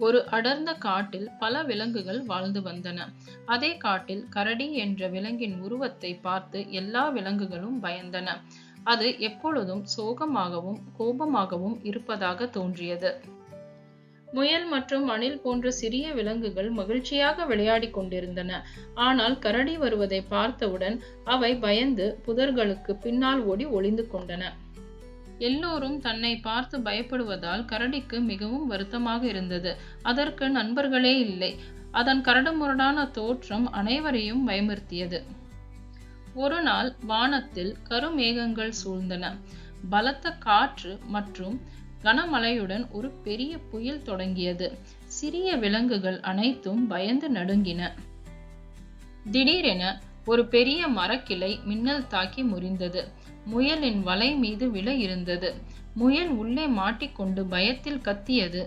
ஒரு அடர்ந்த காட்டில் பல விலங்குகள் வாழ்ந்து வந்தன. அதே காட்டில் கரடி என்ற விலங்கின் உருவத்தை பார்த்து எல்லா விலங்குகளும் பயந்தன. அது எப்பொழுதும் சோகமாகவும் கோபமாகவும் இருப்பதாக தோன்றியது. முயல் மற்றும் அணில் போன்ற சிறிய விலங்குகள் மகிழ்ச்சியாக விளையாடிக் கொண்டிருந்தன. ஆனால் கரடி வருவதை பார்த்தவுடன் அவை பயந்து புதர்களுக்கு பின்னால் ஓடி ஒளிந்து கொண்டன. எல்லோரும் தன்னை பார்த்து பயப்படுவதால் கரடிக்கு மிகவும் வருத்தமாக இருந்தது. அதற்கு நண்பர்களே இல்லை. அதன் கரடுமுரடான தோற்றம் அனைவரையும் பயமுறுத்தியது. ஒரு நாள் வானத்தில் கருமேகங்கள் சூழ்ந்தன. பலத்த காற்று மற்றும் கனமழையுடன் ஒரு பெரிய புயல் தொடங்கியது. சிறிய விலங்குகள் அனைத்தும் பயந்து நடுங்கின. திடீரென ஒரு பெரிய மரக்கிளை மின்னல் தாக்கி முறிந்தது. முயலின் வலை மீது விழ இருந்தது. முயல் உள்ளே மாட்டிக்கொண்டு பயத்தில் கத்தியது.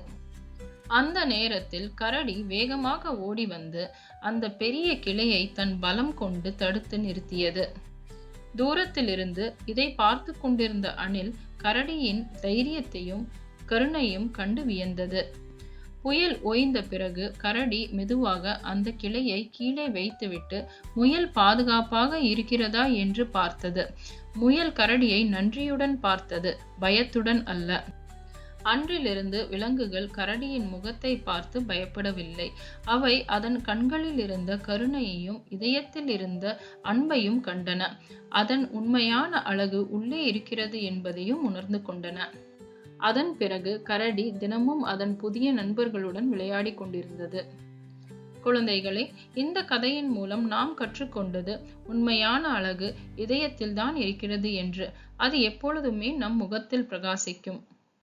அந்த நேரத்தில் கரடி வேகமாக ஓடி வந்து அந்த பெரிய கிளையை தன் பலம் கொண்டு தடுத்து நிறுத்தியது. தூரத்திலிருந்து இதை பார்த்து கொண்டிருந்த அணில் கரடியின் தைரியத்தையும் கருணையும் கண்டு வியந்தது. புயல் ஓய்ந்த பிறகு கரடி மெதுவாக அந்த கிளையை கீழே வைத்துவிட்டு முயல் பாதுகாப்பாக இருக்கிறதா? என்று பார்த்தது. முயல் கரடியை நன்றியுடன் பார்த்தது. பயத்துடன் அல்ல. அன்றிலிருந்து விலங்குகள் கரடியின் முகத்தை பார்த்து பயப்படவில்லை. அவை அதன் கண்களில் இருந்த கருணையையும் இதயத்தில் இருந்த அன்பையும் கண்டன. அதன் உண்மையான அழகு உள்ளே இருக்கிறது என்பதையும் உணர்ந்து கொண்டன. அதன் பிறகு கரடி தினமும் அதன் புதிய நண்பர்களுடன் விளையாடி கொண்டிருந்தது. குழந்தைகளே இந்த கதையின் மூலம் நாம் கற்றுக்கொண்டது உண்மையான அழகு இதயத்தில் தான் இருக்கிறது என்று அது எப்பொழுதுமே நம் முகத்தில் பிரகாசிக்கும்.